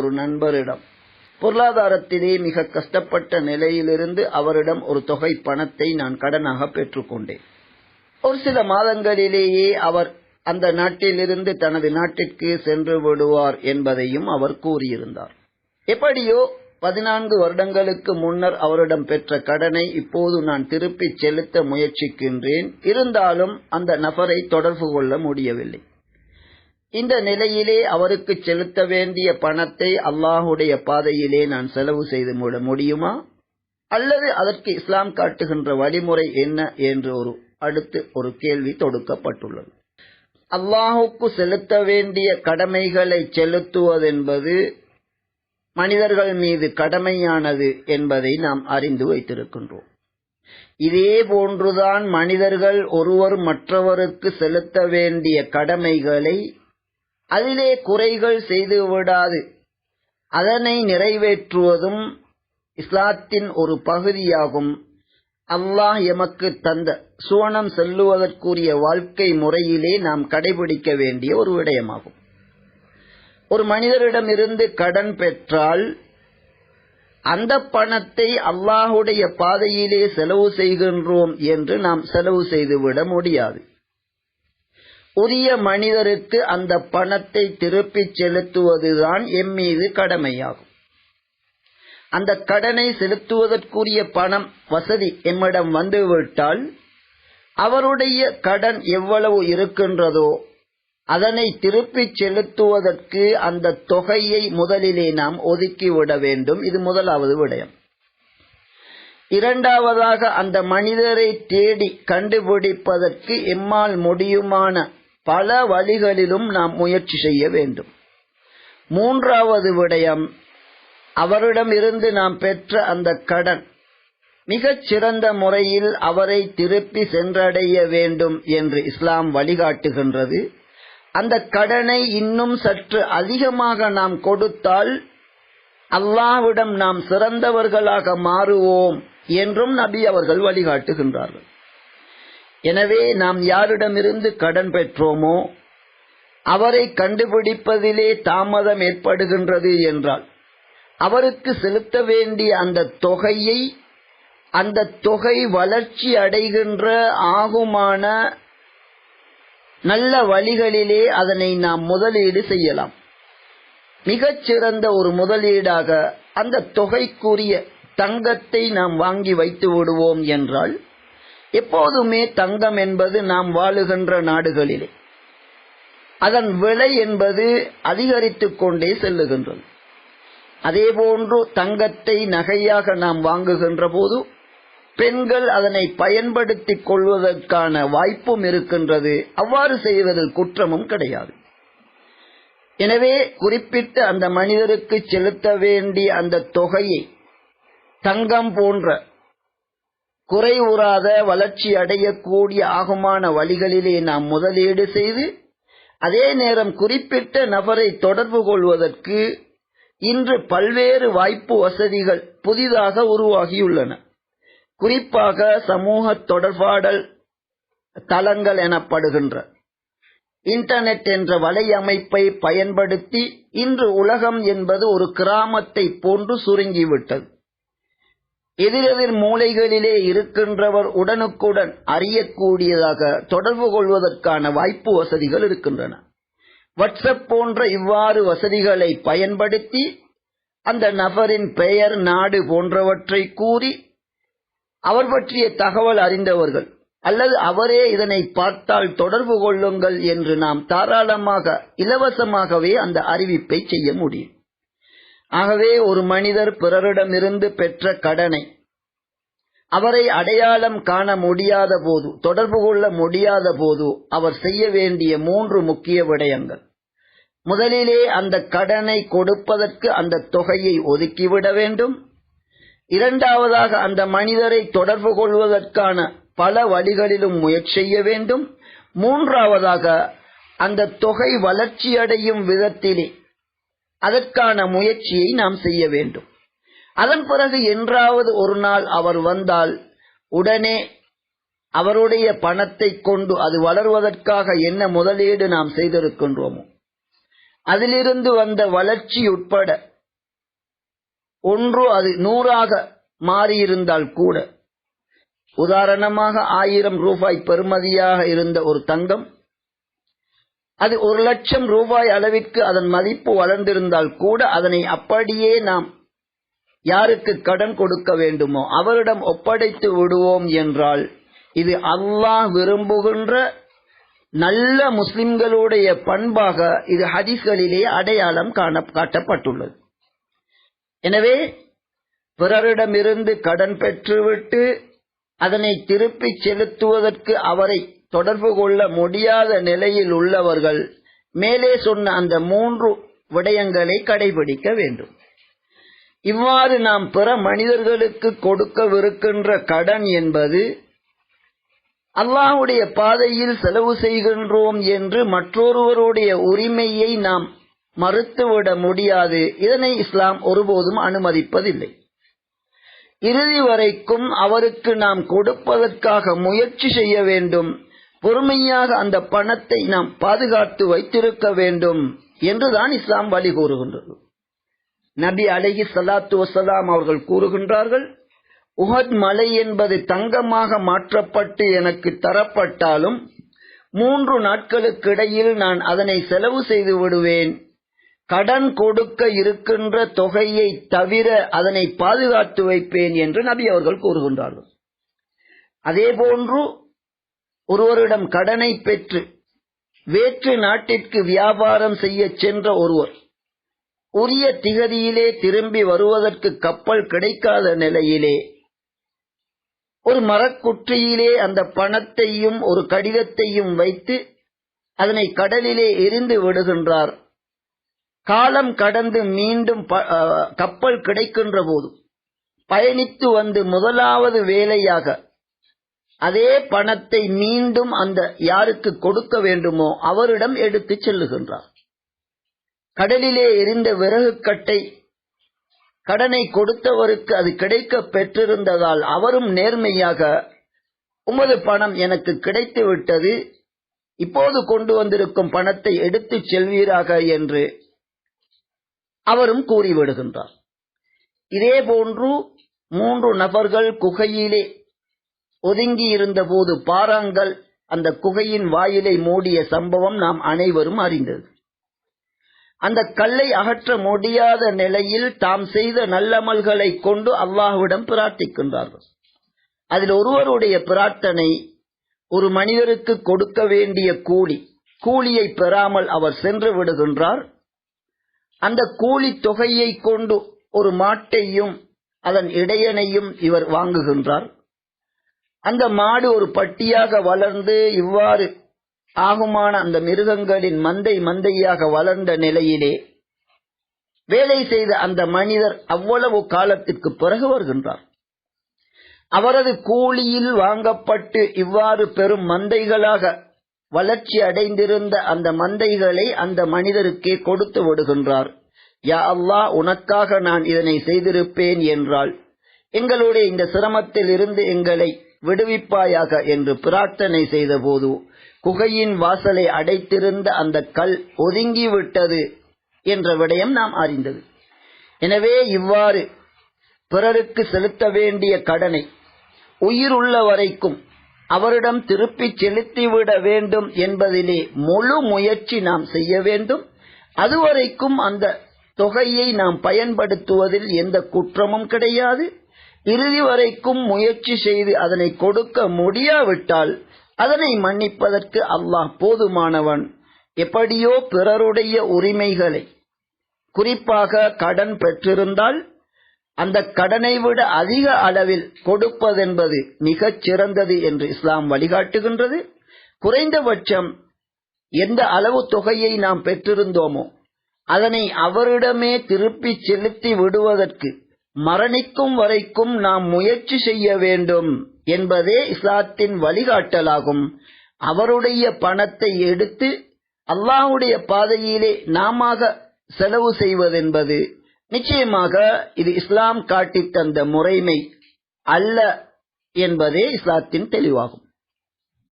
ஒரு நண்பரிடம். பொருளாதாரத்திலே மிக கஷ்டப்பட்ட நிலையிலிருந்து அவரிடம் ஒரு தொகை பணத்தை நான் கடனாக பெற்றுக்கொண்டேன். ஒரு சில மாதங்களிலேயே அவர் அந்த நாட்டிலிருந்து தனது நாட்டிற்கு சென்று விடுவார் என்பதையும் அவர் கூறியிருந்தார். எப்படியோ பதினான்கு வருடங்களுக்கு முன்னர் அவரிடம் பெற்ற கடனை இப்போது நான் திருப்பிச் செலுத்த முயற்சிக்கின்றேன். இருந்தாலும் அந்த நபரை தொடர்பு கொள்ள முடியவில்லை. இந்த நிலையிலே அவருக்கு செலுத்த வேண்டிய பணத்தை அல்லாஹுடைய பாதையிலே நான் செலவு செய்து மூட முடியுமா? அல்லது அதற்கு இஸ்லாம் காட்டுகின்ற வழிமுறை என்ன என்று ஒரு அடுத்து ஒரு கேள்வி தொடுக்கப்பட்டுள்ளது. அல்லாஹுக்கு செலுத்த வேண்டிய கடமைகளை செலுத்துவதென்பது மனிதர்கள் மீது கடமையானது என்பதை நாம் அறிந்து வைத்திருக்கின்றோம். இதே போன்றுதான் மனிதர்கள் ஒருவர் மற்றவருக்கு செலுத்த வேண்டிய கடமைகளை அதிலே குறைகள் செய்து விடாது. அதனை நிறைவேற்றுவதும் இஸ்லாத்தின் ஒரு பகுதியாகும். அல்லாஹ் எமக்கு தந்த சுவனம் செல்லுவதற்குரிய வாழ்க்கை முறையிலே நாம் கடைபிடிக்க வேண்டிய ஒரு விடயமாகும். ஒரு மனிதரிடமிருந்து கடன் பெற்றால் அந்த பணத்தை அல்லாஹுடைய பாதையிலே செலவு செய்கின்றோம் என்று நாம் செலவு செய்துவிட முடியாது. உரிய மனிதருக்கு அந்த பணத்தை திருப்பிச் செலுத்துவதுதான் எம்மீது கடமையாகும். அந்த கடனை செலுத்துவதற்குரிய பணம் வசதி எம்மிடம் வந்துவிட்டால் அவருடைய கடன் எவ்வளவு இருக்கின்றதோ அதனை திருப்பிச் செலுத்துவதற்கு அந்த தொகையை முதலிலே நாம் ஒதுக்கிவிட வேண்டும். இது முதலாவது விடயம். இரண்டாவதாக அந்த மனிதரை தேடி கண்டுபிடிப்பதற்கு எம்மால் முடியுமான பல வழிகளிலும் நாம் முயற்சி செய்ய வேண்டும். மூன்றாவது விடயம் அவரிடமிருந்து நாம் பெற்ற அந்த கடன் மிகச் சிறந்த முறையில் அவரை திருப்பி சென்றடைய வேண்டும் என்று இஸ்லாம் வழிகாட்டுகின்றது. அந்த கடனை இன்னும் சற்று அதிகமாக நாம் கொடுத்தால் அல்லாவிடம் நாம் சிறந்தவர்களாக மாறுவோம் என்றும் நபி அவர்கள் வழிகாட்டுகின்றார்கள். எனவே நாம் யாரிடமிருந்து கடன் பெற்றோமோ அவரை கண்டுபிடிப்பதிலே தாமதம் ஏற்படுகின்றது என்றால் அவருக்கு செலுத்த வேண்டிய அந்த தொகையை அந்த தொகை வளர்ச்சி அடைகின்ற ஆகுமான நல்ல வழிகளிலே அதனை நாம் முதலீடு செய்யலாம். மிகச் சிறந்த ஒரு முதலீடாக அந்த தொகைக்குரிய தங்கத்தை நாம் வாங்கி வைத்து விடுவோம் என்றால் எப்போதுமே தங்கம் என்பது நாம் வாழுகின்ற நாடுகளிலே. அதன் விலை என்பது அதிகரித்துக் கொண்டே செல்லுகின்றது. அதேபோன்று தங்கத்தை நகையாக நாம் வாங்குகின்ற போது பெண்கள் அதனை பயன்படுத்திக் கொள்வதற்கான வாய்ப்பும் இருக்கின்றது. அவ்வாறு செய்வதில் குற்றமும் கிடையாது. எனவே குறிப்பிட்ட அந்த மனிதருக்கு செலுத்த வேண்டிய அந்த தொகையை தங்கம் போன்ற குறைவுறாத வளர்ச்சி அடையக்கூடிய ஆகுமான வழிகளிலே நாம் முதலீடு செய்து அதே நேரம் குறிப்பிட்ட நபரை தொடர்பு கொள்வதற்கு இன்று பல்வேறு வாய்ப்பு வசதிகள் புதிதாக உருவாகியுள்ளன. குறிப்பாக சமூக தொடர்பாடல் தளங்கள் எனப்படுகின்ற இன்டர்நெட் என்ற வலையமைப்பை பயன்படுத்தி இன்று உலகம் என்பது ஒரு கிராமத்தை போன்று சுருங்கிவிட்டது. எதிரெதிர் மூலைகளிலே இருக்கின்றவர் உடனுக்குடன் அறியக்கூடியதாக தொடர்பு கொள்வதற்கான வாய்ப்பு வசதிகள் இருக்கின்றன. வாட்ஸ்அப் போன்ற இவ்வாறு வசதிகளை பயன்படுத்தி அந்த நபரின் பெயர் நாடு போன்றவற்றை கூறி அவர் பற்றிய தகவல் அறிந்தவர்கள் அல்லது அவரே இதனை பார்த்தால் தொடர்பு கொள்ளுங்கள் என்று நாம் தாராளமாக இலவசமாகவே அந்த அறிவிப்பை செய்ய முடியும். ஆகவே ஒரு மனிதர் பிறரிடமிருந்து பெற்ற கடனை அவரை அடையாளம் காண முடியாத போது தொடர்பு கொள்ள முடியாத போது அவர் செய்ய வேண்டிய மூன்று முக்கிய விடயங்கள். முதலிலே அந்த கடனை கொடுப்பதற்கு அந்த தொகையை ஒதுக்கிவிட வேண்டும். இரண்டாவதாக அந்த மனிதரை தொடர்பு கொள்வதற்கான பல வழிகளிலும் முயற்சி செய்ய வேண்டும். மூன்றாவதாக அந்த தொகை வளர்ச்சியடையும் விதத்திலே அதற்கான முயற்சியை நாம் செய்ய வேண்டும். அதன் பிறகு என்றாவது ஒரு நாள் அவர் வந்தால் உடனே அவருடைய பணத்தை கொண்டு அது வளர்வதற்காக என்ன முதலீடு நாம் செய்திருக்கின்றோமோ. அதிலிருந்து வந்த வளர்ச்சி உட்பட ஒன்று அது நூறாக மாறியிருந்தால் கூட. உதாரணமாக ஆயிரம் ரூபாய் பெறுமதியாக இருந்த ஒரு தங்கம் அது ஒரு லட்சம் ரூபாய் அளவிற்கு அதன் மதிப்பு வளர்ந்திருந்தால் கூட அதனை அப்படியே நாம் யாருக்கு கடன் கொடுக்க வேண்டுமோ அவரிடம் ஒப்படைத்து விடுவோம் என்றால் இது அல்லாஹ் விரும்புகின்ற நல்ல முஸ்லிம்களுடைய பண்பாக இது ஹதீஸ்களிலே அடையாளம் காண காட்டப்பட்டுள்ளது. எனவே பிறரிடமிருந்து கடன் பெற்றுவிட்டு அதனை திருப்பிச் செலுத்துவதற்கு அவரை தொடர்பு கொள்ள முடியாத நிலையில் உள்ளவர்கள் மேலே சொன்ன அந்த மூன்று விடயங்களை கடைபிடிக்க வேண்டும். இவ்வாறு நாம் பிற மனிதர்களுக்கு கொடுக்கவிருக்கின்ற கடன் என்பது அல்லாஹுடைய பாதையில் செலவு செய்கின்றோம் என்று மற்றொருவருடைய உரிமையை நாம் மறுத்துவிட முடியாது. இதனை இஸ்லாம் ஒருபோதும் அனுமதிப்பதில்லை. இறுதி வரைக்கும் அவருக்கு நாம் கொடுப்பதற்காக முயற்சி செய்ய வேண்டும். பொறுமையாக அந்த பணத்தை நாம் பாதுகாத்து வைத்திருக்க வேண்டும் என்றுதான் இஸ்லாம் வழி கூறுகின்றது. நபி அலஹி சலாத்து வசலாம் அவர்கள் கூறுகின்றார்கள் உஹத் மலை என்பது தங்கமாக மாற்றப்பட்டு எனக்கு தரப்பட்டாலும் மூன்று நாட்களுக்கு இடையில் நான் அதனை செலவு செய்து விடுவேன். கடன் கொடுக்க இருக்கின்ற தொகையை தவிர அதனை பாதுகாத்து வைப்பேன் என்று நபி அவர்கள் கூறுகின்றார்கள். அதே போன்று ஒருவரிடம் கடனை பெற்று வேற்று நாட்டிற்கு வியாபாரம் செய்ய சென்ற ஒருவர் உரிய திகதியிலே திரும்பி வருவதற்கு கப்பல் கிடைக்காத நிலையிலே ஒரு மரக்குற்றியிலே அந்த பணத்தையும் ஒரு கடிதத்தையும் வைத்து அதனை கடலிலே எரிந்து விடுகின்றார். காலம் கடந்து மீண்டும் கப்பல் கிடைக்கின்ற போது பயணித்து வந்து முதலாவது வேலையாக அதே பணத்தை மீண்டும் அந்த யாருக்கு கொடுக்க வேண்டுமோ அவரிடம் எடுத்து செல்லுகின்றார். கடலிலே எரிந்த விறகு கட்டை கடனை கொடுத்தவருக்கு அது கிடைக்க பெற்றிருந்ததால் அவரும் நேர்மையாக உமது பணம் எனக்கு கிடைத்து விட்டது இப்போது கொண்டு வந்திருக்கும் பணத்தை எடுத்துச் செல்வீராக என்று அவரும் கூறிவிடுகின்றார். இதே போன்று மூன்று நபர்கள் குகையிலே ஒதுங்கி இருந்தபோது பாறாங்கல் அந்த குகையின் வாயிலை மூடிய சம்பவம் நாம் அனைவரும் அறிந்தது. அந்த கல்லை அகற்ற முடியாத நிலையில் தாம் செய்த நல்லமல்களை கொண்டு அல்லாஹுவிடம் பிரார்த்திக்கின்றார்கள். அதில் ஒருவருடைய பிரார்த்தனை ஒரு மனிதருக்கு கொடுக்க வேண்டிய கூலி கூலியை பெறாமல் அவர் சென்று விடுகின்றார். அந்த கூலி தொகையை கொண்டு ஒரு மாட்டையும் அதன் இடையனையும் இவர் வாங்குகின்றார். அந்த மாடு ஒரு பட்டியாக வளர்ந்து இவ்வாறு ஆகுமான அந்த மிருகங்களின் மந்தை மந்தையாக வளர்ந்த நிலையிலே வேலை செய்த அந்த மனிதர் அவ்வளவு காலத்திற்கு பிறகு வருகின்றார். அவரது கூலியில் வாங்கப்பட்டு இவ்வாறு பெரும் மந்தைகளாக வளர்ச்சி அடைந்திருந்த அந்த மந்தைகளை அந்த மனிதருக்கே கொடுத்து விடுகின்றார். யா அல்லா உனக்காக நான் இதனை செய்திருப்பேன் என்றால் எங்களுடைய இந்த சிரமத்தில் இருந்து எங்களை விடுவிப்பாயாக என்று பிரார்த்தனை செய்தபோது குகையின் வாசலை அடைத்திருந்த அந்த கல் ஒதுங்கிவிட்டது என்ற விடயம் நாம் அறிந்தது. எனவே இவ்வாறு பிறருக்கு செலுத்த வேண்டிய கடனை உயிர் உள்ள வரைக்கும் அவரிடம் திருப்பிச் செலுத்திவிட வேண்டும் என்பதிலே முழு முயற்சி நாம் செய்ய வேண்டும். அதுவரைக்கும் அந்த தொகையை நாம் பயன்படுத்துவதில் எந்த குற்றமும் கிடையாது. இறுதி வரைக்கும் முயற்சி செய்து அதனை கொடுக்க முடியாவிட்டால் அதனை மன்னிப்பதற்கு அல்லாஹ் போதுமானவன். எப்படியோ பிறருடைய உரிமைகளை குறிப்பாக கடன் பெற்றிருந்தால் அந்த கடனை விட அதிக அளவில் கொடுப்பதென்பது மிகச் சிறந்தது என்று இஸ்லாம் வழிகாட்டுகின்றது. குறைந்தபட்சம் எந்த அளவு தொகையை நாம் பெற்றிருந்தோமோ அதனை அவரிடமே திருப்பி செலுத்தி விடுவதற்கு மரணிக்கும் வரைக்கும் நாம் முயற்சி செய்ய வேண்டும் என்பதே இஸ்லாத்தின் வழிகாட்டலாகும். அவருடைய பணத்தை எடுத்து அல்லாஹுடைய பாதையிலே நாம செலவு செய்வதென்பது நிச்சயமாக இது இஸ்லாம் காட்டித் தந்த முறைமை அல்ல என்பதே இஸ்லாத்தின் தெளிவாகும்.